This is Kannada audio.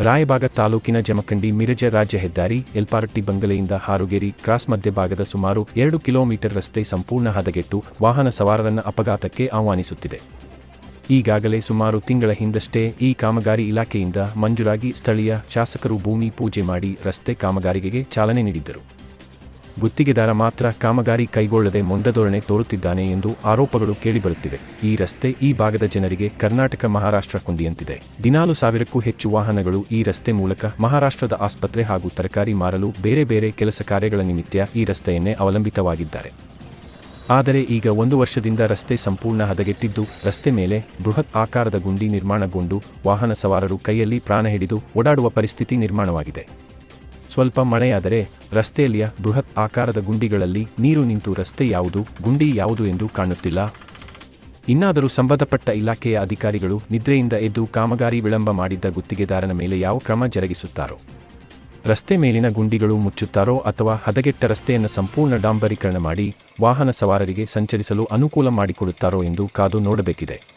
ರಾಯಬಾಗ ತಾಲೂಕಿನ ಜಮಖಂಡಿ ಮಿರಜ ರಾಜ್ಯ ಹೆದ್ದಾರಿ, ಎಲ್ಪಾರಟ್ಟಿ ಬಂಗಲೆಯಿಂದ ಹಾರುಗೇರಿ ಕ್ರಾಸ್ ಮಧ್ಯಭಾಗದ ಸುಮಾರು ಎರಡು ಕಿಲೋಮೀಟರ್ ರಸ್ತೆ ಸಂಪೂರ್ಣ ಹದಗೆಟ್ಟು ವಾಹನ ಸವಾರರನ್ನ ಅಪಘಾತಕ್ಕೆ ಆಹ್ವಾನಿಸುತ್ತಿದೆ. ಈಗಾಗಲೇ ಸುಮಾರು ತಿಂಗಳ ಹಿಂದಷ್ಟೇ ಈ ಕಾಮಗಾರಿ ಇಲಾಖೆಯಿಂದ ಮಂಜೂರಾಗಿ ಸ್ಥಳೀಯ ಶಾಸಕರು ಭೂಮಿ ಪೂಜೆ ಮಾಡಿ ರಸ್ತೆ ಕಾಮಗಾರಿಗೆ ಚಾಲನೆ ನೀಡಿದ್ದರು. ಗುತ್ತಿಗೆದಾರ ಮಾತ್ರ ಕಾಮಗಾರಿ ಕೈಗೊಳ್ಳದೆ ಮೊಂಡಧೋರಣೆ ತೋರುತ್ತಿದ್ದಾನೆ ಎಂದು ಆರೋಪಗಳು ಕೇಳಿಬರುತ್ತಿವೆ. ಈ ರಸ್ತೆ ಈ ಭಾಗದ ಜನರಿಗೆ ಕರ್ನಾಟಕ ಮಹಾರಾಷ್ಟ್ರ ಕೊಂಡಿಯಂತಿದೆ ದಿನಾಲು ಸಾವಿರಕ್ಕೂ ಹೆಚ್ಚು ವಾಹನಗಳು ಈ ರಸ್ತೆ ಮೂಲಕ ಮಹಾರಾಷ್ಟ್ರದ ಆಸ್ಪತ್ರೆ ಹಾಗೂ ತರಕಾರಿ ಮಾರಲು ಬೇರೆ ಬೇರೆ ಕೆಲಸ ಕಾರ್ಯಗಳ ನಿಮಿತ್ತ ಈ ರಸ್ತೆಯನ್ನೇ ಅವಲಂಬಿತವಾಗಿದ್ದಾರೆ. ಆದರೆ ಈಗ ಒಂದು ವರ್ಷದಿಂದ ರಸ್ತೆ ಸಂಪೂರ್ಣ ಹದಗೆಟ್ಟಿದ್ದು, ರಸ್ತೆ ಮೇಲೆ ಬೃಹತ್ ಆಕಾರದ ಗುಂಡಿ ನಿರ್ಮಾಣಗೊಂಡು ವಾಹನ ಸವಾರರು ಕೈಯಲ್ಲಿ ಪ್ರಾಣ ಹಿಡಿದು ಓಡಾಡುವ ಪರಿಸ್ಥಿತಿ ನಿರ್ಮಾಣವಾಗಿದೆ. ಸ್ವಲ್ಪ ಮಳೆಯಾದರೆ ರಸ್ತೆಯಲ್ಲಿಯ ಬೃಹತ್ ಆಕಾರದ ಗುಂಡಿಗಳಲ್ಲಿ ನೀರು ನಿಂತು ರಸ್ತೆ ಯಾವುದು, ಗುಂಡಿ ಯಾವುದು ಎಂದು ಕಾಣುತ್ತಿಲ್ಲ. ಇನ್ನಾದರೂ ಸಂಬಂಧಪಟ್ಟ ಇಲಾಖೆಯ ಅಧಿಕಾರಿಗಳು ನಿದ್ರೆಯಿಂದ ಎದ್ದು ಕಾಮಗಾರಿ ವಿಳಂಬ ಮಾಡಿದ್ದ ಗುತ್ತಿಗೆದಾರನ ಮೇಲೆ ಯಾವ ಕ್ರಮ ಜರುಗಿಸುತ್ತಾರೋ? ರಸ್ತೆ ಮೇಲಿನ ಗುಂಡಿಗಳು ಮುಚ್ಚುತ್ತಾರೋ ಅಥವಾ ಹದಗೆಟ್ಟ ರಸ್ತೆಯನ್ನು ಸಂಪೂರ್ಣ ಡಾಂಬರೀಕರಣ ಮಾಡಿ ವಾಹನ ಸವಾರರಿಗೆ ಸಂಚರಿಸಲು ಅನುಕೂಲ ಮಾಡಿಕೊಡುತ್ತಾರೋ ಎಂದು ಕಾದು ನೋಡಬೇಕಿದೆ.